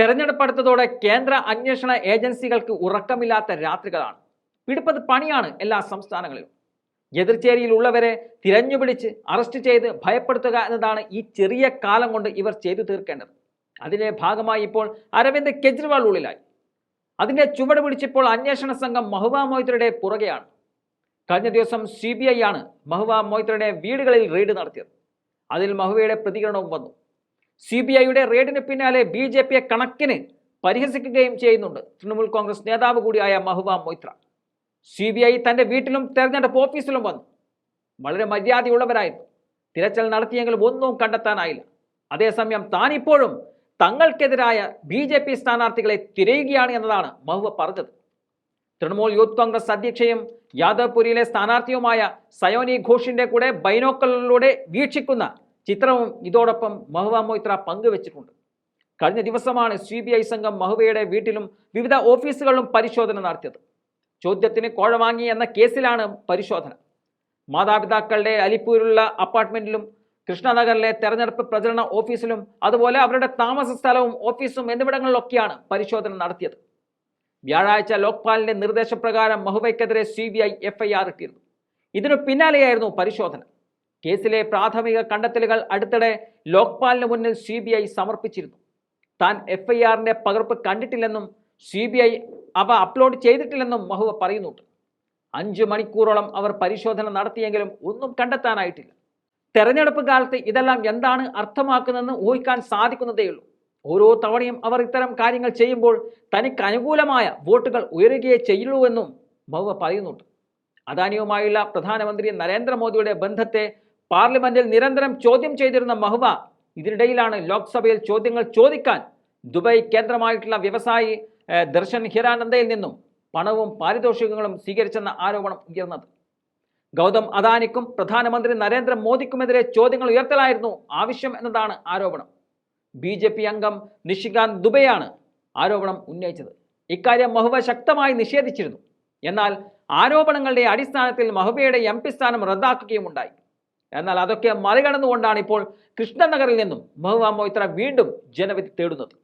തെരഞ്ഞെടുപ്പ് അടുത്തതോടെ കേന്ദ്ര അന്വേഷണ ഏജൻസികൾക്ക് ഉറക്കമില്ലാത്ത രാത്രികളാണ്. പിടിപ്പത് പണിയാണ് എല്ലാ സംസ്ഥാനങ്ങളിലും. എതിർചേരിയിലുള്ളവരെ തിരഞ്ഞുപിടിച്ച് അറസ്റ്റ് ചെയ്ത് ഭയപ്പെടുത്തുക എന്നതാണ് ഈ ചെറിയ കാലം കൊണ്ട് ഇവർ ചെയ്തു തീർക്കേണ്ടത്. അതിന്റെ ഭാഗമായി ഇപ്പോൾ അരവിന്ദ് കെജ്രിവാൾ ഉള്ളിലായി. അതിന്റെ ചുവട് പിടിച്ചിപ്പോൾ അന്വേഷണ സംഘം മഹുവ മൊയ്ത്രയുടെ പുറകെയാണ്. കഴിഞ്ഞ ദിവസം സി ബി ഐ ആണ് മഹുവ മൊയ്ത്രയുടെ വീടുകളിൽ റെയ്ഡ് നടത്തിയത്. അതിൽ മഹുവയുടെ പ്രതികരണവും വന്നു. സി ബി ഐയുടെ റെയ്ഡിന് പിന്നാലെ ബി ജെ പിയെ കണക്കിന് പരിഹസിക്കുകയും ചെയ്യുന്നുണ്ട്. തൃണമൂൽ കോൺഗ്രസ് നേതാവ് കൂടിയായ Mahua Moitra. C B I തന്റെ വീട്ടിലും തെരഞ്ഞെടുപ്പ് ഓഫീസിലും വന്നു. വളരെ മര്യാദയുള്ളവരായിരുന്നു. തിരച്ചിൽ നടത്തിയെങ്കിലും ഒന്നും കണ്ടെത്താനായില്ല. അതേസമയം താൻ ഇപ്പോഴും തങ്ങൾക്കെതിരായ ബി ജെ പി സ്ഥാനാർത്ഥികളെ തിരയുകയാണ് എന്നതാണ് മഹുവ പറഞ്ഞത്. തൃണമൂൽ യൂത്ത് കോൺഗ്രസ് അധ്യക്ഷയും യാദവ്പുരിയിലെ സ്ഥാനാർത്ഥിയുമായ സയോനി ഘോഷിന്റെ കൂടെ ബൈനോക്കലിലൂടെ വീക്ഷിക്കുന്ന ചിത്രവും ഇതോടൊപ്പം മഹുവ മൊയ്ത്ര പങ്കുവച്ചിട്ടുണ്ട്. കഴിഞ്ഞ ദിവസമാണ് സി ബി ഐ സംഘം മഹുവയുടെ വീട്ടിലും വിവിധ ഓഫീസുകളിലും പരിശോധന നടത്തിയത്. ചോദ്യത്തിന് കോഴ വാങ്ങി എന്ന കേസിലാണ് പരിശോധന. മാതാപിതാക്കളുടെ അലിപ്പൂരിലുള്ള അപ്പാർട്ട്മെന്റിലും കൃഷ്ണനഗറിലെ തെരഞ്ഞെടുപ്പ് പ്രചരണ ഓഫീസിലും അതുപോലെ അവരുടെ താമസ സ്ഥലവും ഓഫീസും എന്നിവിടങ്ങളിലൊക്കെയാണ് പരിശോധന നടത്തിയത്. വ്യാഴാഴ്ച ലോക്പാലിന്റെ നിർദ്ദേശപ്രകാരം മഹുവയ്ക്കെതിരെ സി ബി ഐ എഫ്ഐആർ ഇട്ടിരുന്നു. ഇതിനു പിന്നാലെയായിരുന്നു പരിശോധന. കേസിലെ പ്രാഥമിക കണ്ടെത്തലുകൾ അടുത്തിടെ ലോക്പാലിന് മുന്നിൽ സി ബി ഐ സമർപ്പിച്ചിരുന്നു. താൻ എഫ്ഐആറിന്റെ പകർപ്പ് കണ്ടിട്ടില്ലെന്നും സി ബി ഐ അവ അപ്ലോഡ് ചെയ്തിട്ടില്ലെന്നും മഹുവ പറയുന്നുണ്ട്. അഞ്ച് മണിക്കൂറോളം അവർ പരിശോധന നടത്തിയെങ്കിലും ഒന്നും കണ്ടെത്താനായിട്ടില്ല. തെരഞ്ഞെടുപ്പ് കാലത്ത് ഇതെല്ലാം എന്താണ് അർത്ഥമാക്കുന്നതെന്ന് ഊഹിക്കാൻ സാധിക്കുന്നതേയുള്ളൂ. ഓരോ തവണയും അവർ ഇത്തരം കാര്യങ്ങൾ ചെയ്യുമ്പോൾ തനിക്ക് അനുകൂലമായ വോട്ടുകൾ ഉയരുകയേ ചെയ്യുള്ളൂ എന്നും മഹുവ പറയുന്നുണ്ട്. അദാനിയുമായുള്ള പ്രധാനമന്ത്രി നരേന്ദ്രമോദിയുടെ ബന്ധത്തെ പാർലമെന്റിൽ നിരന്തരം ചോദ്യം ചെയ്തിരുന്ന മഹുവ ഇതിനിടയിലാണ് ലോക്സഭയിൽ ചോദ്യങ്ങൾ ചോദിക്കാൻ ദുബായ് കേന്ദ്രമായിട്ടുള്ള വ്യവസായി ദർശൻ ഹിരാനന്ദയിൽ നിന്നും പണവും പാരിതോഷികങ്ങളും സ്വീകരിച്ചെന്ന ആരോപണം ഉയർന്നത്. ഗൗതം അദാനിക്കും പ്രധാനമന്ത്രി നരേന്ദ്രമോദിക്കുമെതിരെ ചോദ്യങ്ങൾ ഉയർത്തലായിരുന്നു ആവശ്യം എന്നതാണ് ആരോപണം. ബി ജെ പി അംഗം നിഷികാന്ത് ദുബെയാണ് ആരോപണം ഉന്നയിച്ചത്. ഇക്കാര്യം മഹുവ ശക്തമായി നിഷേധിച്ചിരുന്നു. എന്നാൽ ആരോപണങ്ങളുടെ അടിസ്ഥാനത്തിൽ മഹുബയുടെ എം പി സ്ഥാനം റദ്ദാക്കുകയും ഉണ്ടായി എന്നാൽ അതൊക്കെ മറികടന്നുകൊണ്ടാണ് ഇപ്പോൾ കൃഷ്ണനഗറിൽ നിന്നും മഹുവ മൊയ്ത്ര വീണ്ടും ജനവിധി തേടുന്നത്.